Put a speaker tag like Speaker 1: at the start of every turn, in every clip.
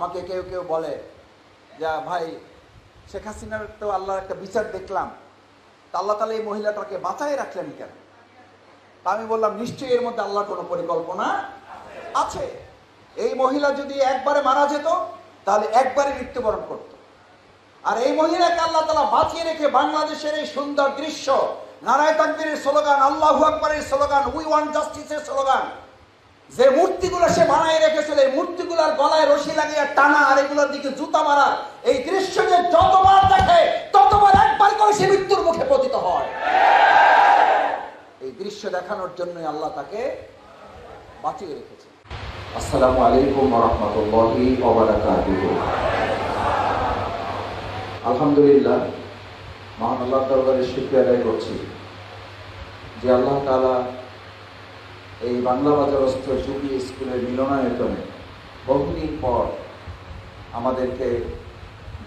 Speaker 1: আমাকে কেউ কেউ বলে যে, ভাই, শেখ হাসিনার তো আল্লাহর একটা বিচার দেখলাম। তা আল্লাহ তালা এই মহিলাটাকে বাঁচাই রাখলেন কেন? তা আমি বললাম, নিশ্চয়ই এর মধ্যে আল্লাহর কোনো পরিকল্পনা আছে। এই মহিলা যদি একবারে মারা যেত, তাহলে একবারে মৃত্যুবরণ করত। আর এই মহিলাকে আল্লাহ তালা বাঁচিয়ে রেখে বাংলাদেশের এই সুন্দর দৃশ্য, নারায় তাকবীরের স্লোগান, আল্লাহ আকবরের স্লোগান, উই ওয়ান জাস্টিসের স্লোগান যে মূর্তিগুলো সে বানায় রেখেছিল, এই মূর্তিগুলোর গলায় রশি লাগিয়ে টানা আর এগুলোর দিকে জুতা মারা, এই দৃশ্য যে যতবার দেখে, ততবার একবার করে সে মৃত্যুর মুখে পতিত হয়। এই দৃশ্য দেখানোর জন্য আল্লাহ তাকে বাঁচিয়ে রেখেছে।
Speaker 2: আসসালামু আলাইকুম রহমতুল্লাহি আলহামদুলিল্লাহ, মহান আল্লাহ দরবারে শুক্রিয়া আদায় করছি যে আল্লাহ তাআলা এই বাংলা বাজারস্থ জুবলি স্কুলের মিলনায়তনে বহুদিন পর আমাদেরকে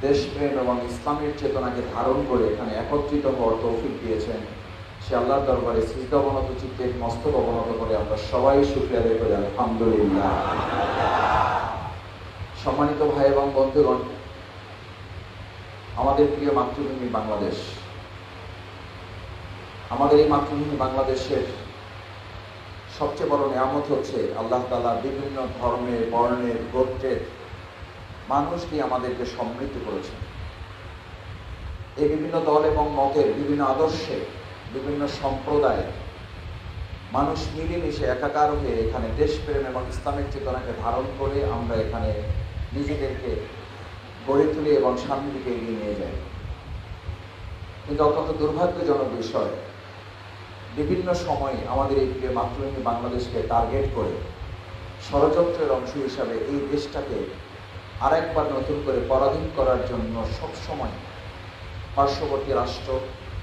Speaker 2: দেশপ্রেম এবং ইসলামের চেতনাকে ধারণ করে এখানে একত্রিত হওয়ার তৌফিক দিয়েছেন। সে আল্লাহর দরবারে সিজদা অবনত চিত্তের মস্তক অবনত করে আমরা সবাই শুক্রিয়া আদায় করি, আলহামদুলিল্লাহ। সম্মানিত ভাই এবং বন্ধুগণ, আমাদের প্রিয় মাতৃভূমি বাংলাদেশ। আমাদের এই মাতৃভূমি বাংলাদেশের সবচেয়ে বড় নিয়ামত হচ্ছে আল্লাহ তালা বিভিন্ন ধর্মের, বর্ণের, গোত্রের মানুষকে আমাদেরকে সমৃদ্ধ করেছেন। এই বিভিন্ন দল এবং মতের বিভিন্ন আদর্শে, বিভিন্ন সম্প্রদায় মানুষ মিলেমিশে একাকার হয়ে এখানে দেশপ্রেম এবং ইসলামের চেতনাকে ধারণ করে আমরা এখানে নিজেদেরকে গড়ে তুলি এবং সামনের দিকে এগিয়ে নিয়ে যাই। কিন্তু অত্যন্ত দুর্ভাগ্যজনক বিষয় বিভিন্ন সময়ে আমাদের এই প্রিয় মাতৃভূমি বাংলাদেশকে টার্গেট করে ষড়যন্ত্রের অংশ হিসাবে এই দেশটাকে আরেকবার নতুন করে পরাধীন করার জন্য সবসময় পার্শ্ববর্তী রাষ্ট্র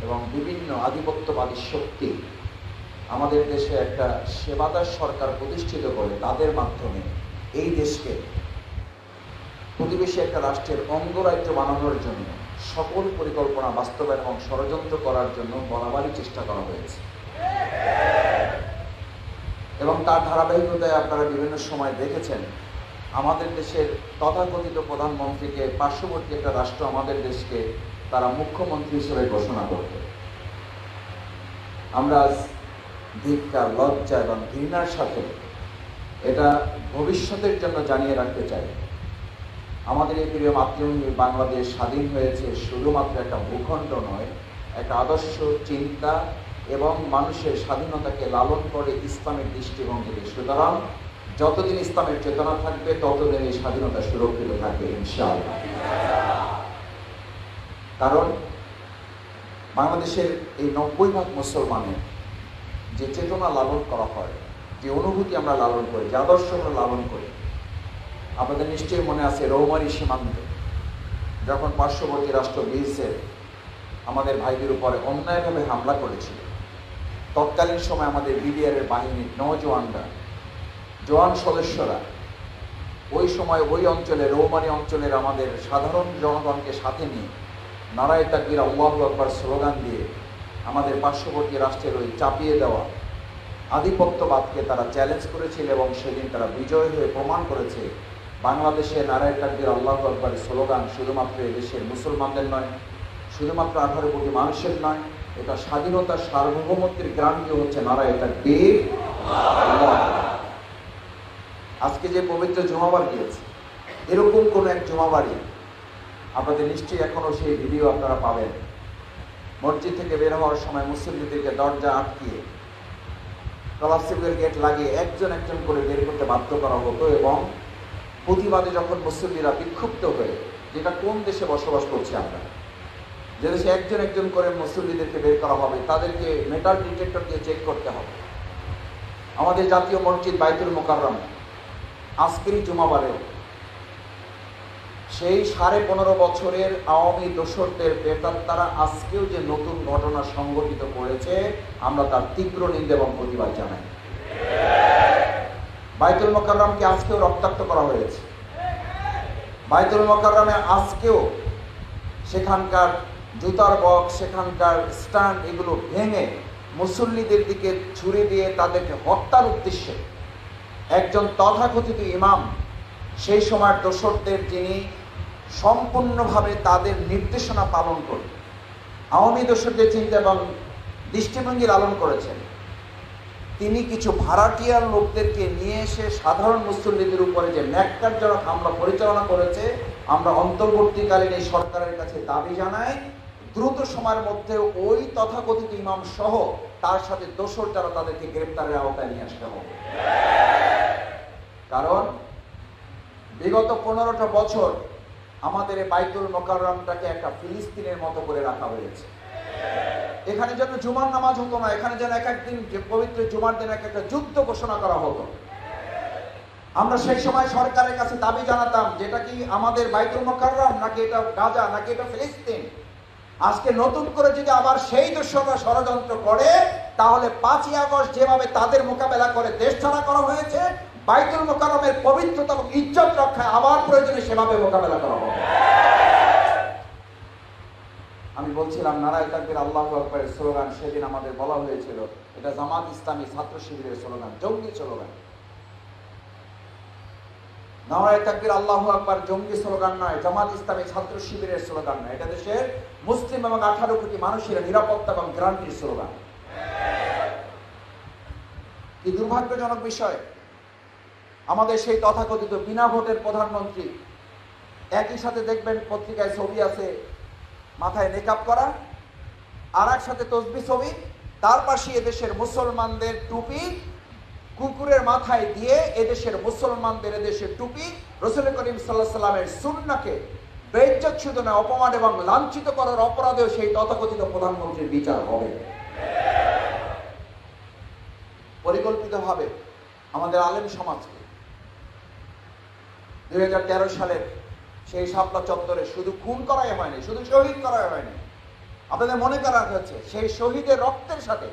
Speaker 2: এবং বিভিন্ন আধিপত্যবাদী শক্তি আমাদের দেশে একটা সেবাদার সরকার প্রতিষ্ঠিত করে তাদের মাধ্যমে এই দেশকে প্রতিবেশী একটা রাষ্ট্রের অঙ্গরাজ্য বানানোর জন্য সকল পরিকল্পনা বাস্তবায়ন এবং ষড়যন্ত্র করার জন্য বরাবরই চেষ্টা করা হয়েছে। এবং তার ধারাবাহিকতায় আপনারা বিভিন্ন সময় দেখেছেন, আমাদের দেশের তথাকথিত প্রধানমন্ত্রীকে পার্শ্ববর্তী একটা রাষ্ট্র আমাদের দেশকে তারা মুখ্যমন্ত্রী হিসেবে ঘোষণা করত আমরা আজ ধিক্কার, লজ্জা এবং ঘৃণার সাথে এটা ভবিষ্যতের জন্য জানিয়ে রাখতে চাই। আমাদের এই প্রিয় মাতৃভূমি বাংলাদেশ স্বাধীন হয়েছে শুধুমাত্র একটা ভূখণ্ড নয়, একটা আদর্শ চিন্তা এবং মানুষের স্বাধীনতাকে লালন করে ইসলামের দৃষ্টিভঙ্গিতে সুতরাং, যতদিন ইসলামের চেতনা থাকবে, ততদিন এই স্বাধীনতা সুরক্ষিত থাকবে, ইনশাআল্লাহ। কারণ, বাংলাদেশের এই নব্বই ভাগ মুসলমানের যে চেতনা লালন করা হয়, যে অনুভূতি আমরা লালন করি, যে আদর্শ আমরা লালন করি আপনাদের নিশ্চয়ই মনে আছে রৌমারি সীমান্ত। যখন পার্শ্ববর্তী রাষ্ট্র বিএসএফ আমাদের ভাইদের উপরে অন্যায়ভাবে হামলা করেছিল তৎকালীন সময় আমাদের বিডিআরের বাহিনীর নজওয়ানরা জওয়ান সদস্যরা, ওই সময় ওই অঞ্চলে রৌমারি অঞ্চলের আমাদের সাধারণ জনগণকে সাথে নিয়ে নারায় তাকবির, আল্লাহ আকবর স্লোগান দিয়ে আমাদের পার্শ্ববর্তী রাষ্ট্রের ওই চাপিয়ে দেওয়া আধিপত্যবাদকে তারা চ্যালেঞ্জ করেছিল এবং সেদিন তারা বিজয় হয়ে প্রমাণ করেছে। বাংলাদেশে নারায় তাকবির, আল্লাহ আকবর স্লোগান শুধুমাত্র দেশের মুসলমানদের নয়, শুধুমাত্র আঠারো কোটি মানুষের নয় এটা স্বাধীনতার সার্বভৌমত্বের গ্রান্তীয় হচ্ছে নারায় তাকবির আজকে যে পবিত্র জমাবার গিয়েছে, এরকম কোন এক জমাবাড়ি আপনাদের নিশ্চয়ই এখনও সেই ভিডিও আপনারা পাবেন। মসজিদ থেকে বের হওয়ার সময় মুসল্লিদেরকে দরজা আটকিয়ে কলাপসিবলের গেট লাগিয়ে একজন একজন করে বের করতে বাধ্য করা হতো এবং প্রতিবাদে যখন মুসল্লিরা বিক্ষুব্ধ হয়ে, যেটা কোন দেশে বসবাস করছি আমরা যে দেশে একজন একজন করে মুসল্লিদেরকে বের করা হবে, তাদেরকে মেটাল ডিটেক্টর দিয়ে চেক করতে হবে। আমাদের জাতীয় মসজিদ বাইতুল মোকাররম, আজকেরই জুমাবারে সেই সাড়ে পনেরো বছরের আওয়ামী দোসরদের তারা আজকেও যে নতুন ঘটনা সংঘটিত করেছে, আমরা তার তীব্র নিন্দা এবং প্রতিবাদ জানাই। বাইতুল মোকাররমকে আজকেও রক্তাক্ত করা হয়েছে। বাইতুল মোকাররমে আজকেও সেখানকার জুতার বক্স, সেখানকার স্ট্যান্ড, এগুলো ভেঙে মুসল্লিদের দিকে ছুরি দিয়ে তাদেরকে হত্যার উদ্দেশ্যে একজন তথাকথিত ইমাম, সেই সময়ের দোসরদের যিনি সম্পূর্ণভাবে তাদের নির্দেশনা পালন করে আওয়ামী দোসরদের চিন্তা এবং দৃষ্টিভঙ্গি লালন করেছেন। তিনি কিছু ভাড়াটিয়ার লোকদেরকে নিয়ে এসে সাধারণ মুসল্লিদের উপরে যে ন্যাক্কারজনক হামলা পরিচালনা করেছে আমরা অন্তর্বর্তীকালীন এই সরকারের কাছে দাবি জানাই, দ্রুত সময়ের মধ্যে ওই তথাকথিত ইমাম সহ তার সাথে দোসর যারা তাদেরকে গ্রেপ্তারের আওতায় নিয়ে আসতে হবে। কারণ বিগত পনেরোটা বছর আমাদের বাইতুল মোকাররমটাকে একটা ফিলিস্তিনের মতো করে রাখা হয়েছে। এখানে যেন জুমার নামাজ হতো না, এখানে যেন এক একদিন পবিত্র জুমার দিন এক একটা যুদ্ধ ঘোষণা করা হতো। আমরা সেই সময় সরকারের কাছে দাবি জানাতাম, যেটা কি আমাদের বাইতুল মোকাররম নাকি এটা গাজা নাকি এটা ফিলিস্তিন? আজকে নতুন করে যদি আবার সেই দৃশ্যটা ষড়যন্ত্র করে, তাহলে পাঁচই আগস্ট যেভাবে তাদের মোকাবেলা করে দেশ ছাড়া করা হয়েছে, বাইতুল মোকাররমের পবিত্রতা এবং ইজ্জত রক্ষায় আবার প্রয়োজনে সেভাবে মোকাবেলা করা হবে। আমি বলছিলাম, নারায় তাকবির আল্লাহ আকবরের স্লোগান সেদিন আমাদের বলা হয়েছিল। এটা জামাত ইসলামী ছাত্র শিবিরের স্লোগান, জঙ্গি স্লোগান। নারায় তাকবির আল্লাহ আকবর জঙ্গি স্লোগান নয়, জামাত ইসলামী ছাত্র শিবিরের স্লোগান নয়। এটা দেশের মুসলিম এবং আঠারো কোটি মানুষের নিরাপত্তা এবং গ্রান্টির স্লোগান। কি দুর্ভাগ্যজনক বিষয়, আমাদের সেই তথাকথিত বিনা ভোটের প্রধানমন্ত্রী একই সাথে দেখবেন পত্রিকায় ছবি আছে, মাথায় মেকআপ করা আর এক সাথে তসবি ছবি, তার পাশে এদেশের মুসলমানদের টুপি কুকুরের মাথায় দিয়ে এদেশের মুসলমানদের এদেশের টুপি, রসুল করিম সাল্লাহ সাল্লামের সুন্নাকে বেজ্জত অপমান এবং লাঞ্ছিত করার অপরাধেও সেই তথাকথিত প্রধানমন্ত্রীর বিচার হবে। পরিকল্পিতভাবে আমাদের আলেম সমাজকে দুই হাজার তেরো সালের সেই শাপলা চত্বরে শুধু খুন করাই হয়নি, শুধু শহীদ করাই হয়নি। আপনাদের মনে করা হচ্ছে সেই শহীদের রক্তের সাথে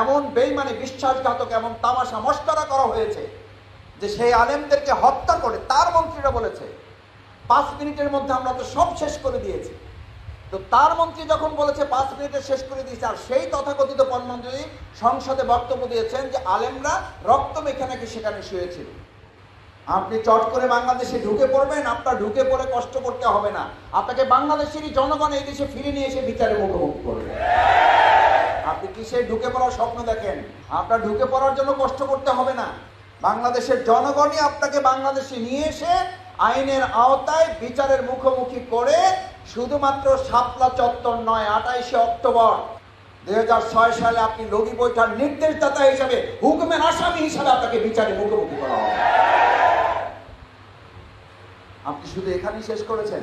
Speaker 2: এমন বেইমানে, বিশ্বাসঘাতক এমন তামাশা মস্করা করা হয়েছে যে সেই আলেমদেরকে হত্যা করে তার মন্ত্রীরা বলেছে। পাঁচ মিনিটের মধ্যে আমরা তো সব শেষ করে দিয়েছি। তো তার মন্ত্রী যখন বলেছে পাঁচ মিনিটে শেষ করে দিয়েছে, আর সেই তথাকথিত প্রধানমন্ত্রী সংসদে বক্তব্য দিয়েছেন যে আলেমরা রক্ত মেখে নাকি সেখানে শুয়েছিল। আপনি চট করে বাংলাদেশে ঢুকে পড়বেন, আপনার ঢুকে পড়ে কষ্ট করতে হবে না। আপনাকে বাংলাদেশেরই জনগণ এই দেশে ফিরে নিয়ে এসে বিচারে মুখোমুখি করবে। আপনি কিসে ঢুকে পড়ার স্বপ্ন দেখেন? আপনার ঢুকে পড়ার জন্য কষ্ট করতে হবে না। বাংলাদেশের জনগণই আপনাকে বাংলাদেশে নিয়ে এসে আইনের আওতায় বিচারের মুখোমুখি করে শুধুমাত্র শাপলা চত্বর নয় আঠাইশে অক্টোবর দু হাজার ছয় সালে আপনি লগি বৈঠার নির্দেশদাতা হিসাবে হুকুমের আসামি হিসাবে আপনাকে বিচারে মুখোমুখি করা হবে। আপনি শুধু এখানেই শেষ করেছেন।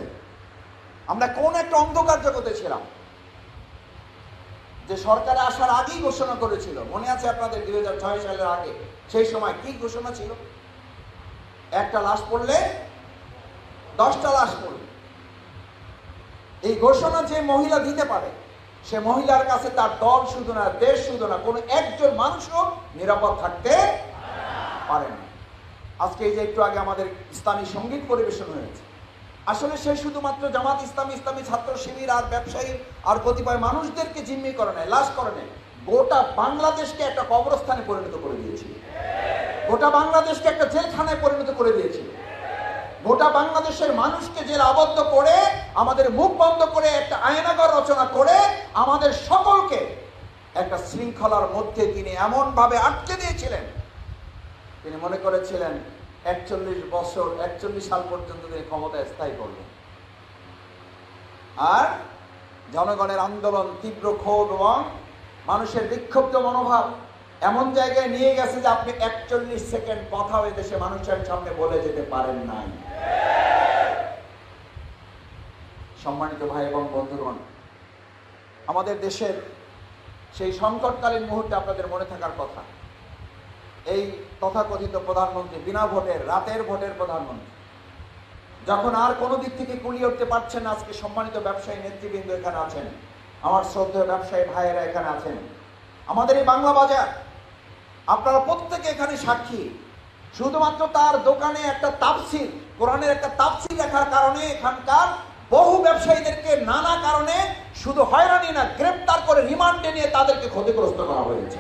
Speaker 2: আমরা কোন একটা অন্ধকার জগতে ছিলাম। যে সরকারে আসার আগেই ঘোষণা করেছিল, মনে আছে আপনাদের দুই হাজার ছয় সালের আগে, সেই সময় কি ঘোষণা ছিল? একটা লাশ পড়লে, দশটা লাশ পড়বে এই ঘোষণা যে মহিলা দিতে পারে, সে মহিলার কাছে তার দল শুধু না, দেশ শুধু না, কোনো একজন মানুষও নিরাপদ থাকতে পারে না। আজকে এই যে একটু আগে আমাদের ইসলামী সংগীত পরিবেশন হয়েছে আসলে সে শুধুমাত্র জামাত ইসলামী ইসলামী ছাত্র শিবির আর ব্যবসায়ী আর কতিপয় মানুষদেরকে জিম্মি করে নেয় লাশ করে নেয় গোটা বাংলাদেশকে একটা কবরস্থানে পরিণত করে দিয়েছিল গোটা বাংলাদেশকে একটা জেলখানায় পরিণত করে দিয়েছিল গোটা বাংলাদেশের মানুষকে জেল আবদ্ধ করে, আমাদের মুখ বন্ধ করে, একটা আয়নাগর রচনা করে, আমাদের সকলকে একটা শৃঙ্খলার মধ্যে তিনি এমন ভাবে আটকে দিয়েছিলেন। তিনি মনে করেছিলেন একচল্লিশ বছর, একচল্লিশ সাল পর্যন্ত তিনি ক্ষমতায় স্থায়ী করবেন আর জনগণের আন্দোলন তীব্র ক্ষোভ এবং মানুষের বিক্ষুব্ধ মনোভাব এমন জায়গায় নিয়ে গেছে যে আপনি একচল্লিশ সেকেন্ড কথা ওই দেশে মানুষের সামনে বলে যেতে পারেন নাই। সম্মানিত ভাই এবং বন্ধুগণ, আমাদের দেশের সেই সংকটকালীন মুহূর্তে আপনাদের মনে থাকার কথা। এই তথাকথিত প্রধানমন্ত্রী বিনা ভোটের রাতের ভোটের প্রধানমন্ত্রী। যখন আর কোনো দিক থেকে কুলিয়ে উঠতে পারছেন আজকে সম্মানিত ব্যবসায়ী নেতৃবৃন্দ এখানে আছেন, আমার শ্রদ্ধেয় ব্যবসায়ী ভাইয়েরা এখানে আছেন। আমাদের এই বাংলা বাজার, আপনারা প্রত্যেকে এখানে সাক্ষী। শুধুমাত্র তার দোকানে একটা তাপসিল কোরআনের একটা তাপসিল লেখার কারণে এখানকার বহু ব্যবসায়ীদেরকে নানা কারণে শুধু হয়রানি না, গ্রেপ্তার করে রিমান্ডে নিয়ে তাদেরকে ক্ষতিগ্রস্ত করা হয়েছে।